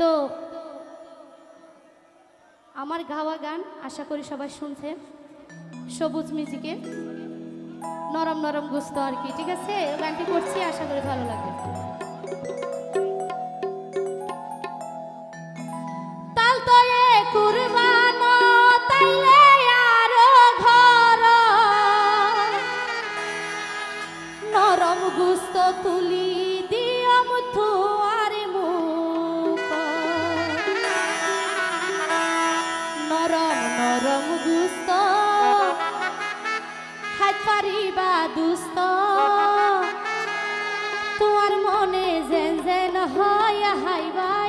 তো আমার গাওয়া গান আশা করি সবাই শুনছে। সবুজ মিউজিকে। নরম নরম গুস্ত আর কি, ঠিক আছে? গানটি করছি, আশা করি ভালো লাগবে। তাল তো কুরবানো, তাইলে জেন হয় হাইবায়েন